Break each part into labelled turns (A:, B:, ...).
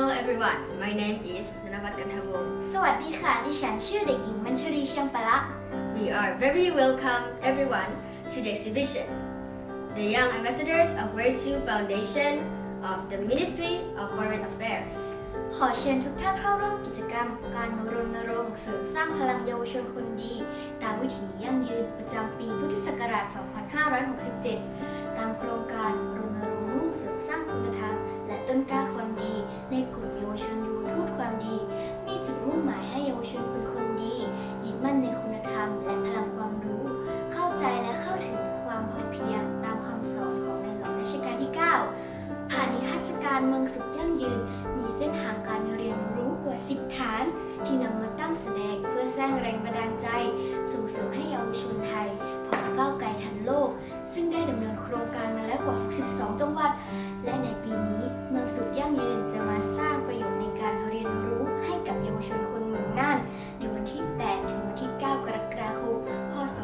A: Hello everyone, my name is ธนวัฒน์กันทวงศ์
B: สวัสดีค่ะ ดิฉันชื่อเด็กหญิงมัญชรีเชียงปะละ
A: We are very welcome everyone to the exhibition. The Young Ambassadors of Virtue Foundation of the Ministry of Foreign Affairs.
B: ขอเชิญทุกท่านเข้าร่วมกิจกรรม การรณรงค์เสริมสร้างพลังเยาวชนคนดี ตามวิถียั่งยืนประจำปีพุทธศักราช 2567 ตามโครงการรณรงค์ การเมืองสุดยั่งยืน มีเส้นทางการเรียนรู้กว่า 10 ฐาน ที่นำมาตั้งแสดงเพื่อสร้างแรงบันดาลใจ ส่งเสริมให้เยาวชนไทยพร้อก้าวไกลทันโลก ซึ่งได้ดำเนินโครงการมาแล้วกว่า 62 จังหวัด และในปีนี้เมืองสุดยั่งยืนจะมาสร้างประโยชน์ในการเรียนรู้ให้กับเยาวชนคนเมืองน่าน ในวันที่ 8 ถึงวันที่ 9 กรกฎาคม พศ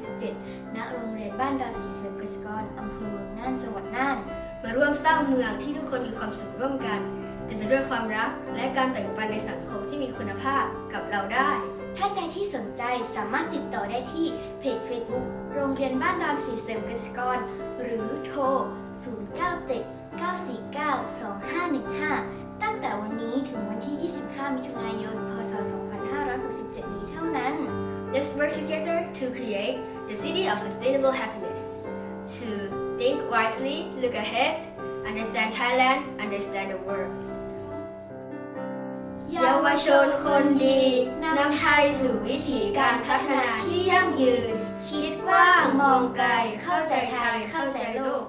B: 2567 ณ โรงเรียนบ้านดอนศรีเสริมกสกรอำเภอเมืองน่านจังหวัดน่าน
A: มาร่วมสร้างเมืองที่ทุกคนมีความสุขร่วมกันจะไปด้วยความรักและการแบ่งปันในสังคมที่มีคุณภาพกับเราได้
B: ท่านใดที่สนใจสามารถติดต่อได้ที่เพจ Facebook โรงเรียนบ้านดอนสีเสริมกสิกร หรือโทร 097 949 2515 ตั้งแต่วันนี้ถึงวันที่ 25 มิถุนายน พศ 2567 นี้เท่านั้น
A: Let's work together to create the city of sustainable happiness. To think wisely, look ahead, understand Thailand, understand the world. เยาวชนคนดีนำไทยสู่วิถีการพัฒนาที่ยั่งยืน คิดกว้างมองไกลเข้าใจไทยเข้าใจโลก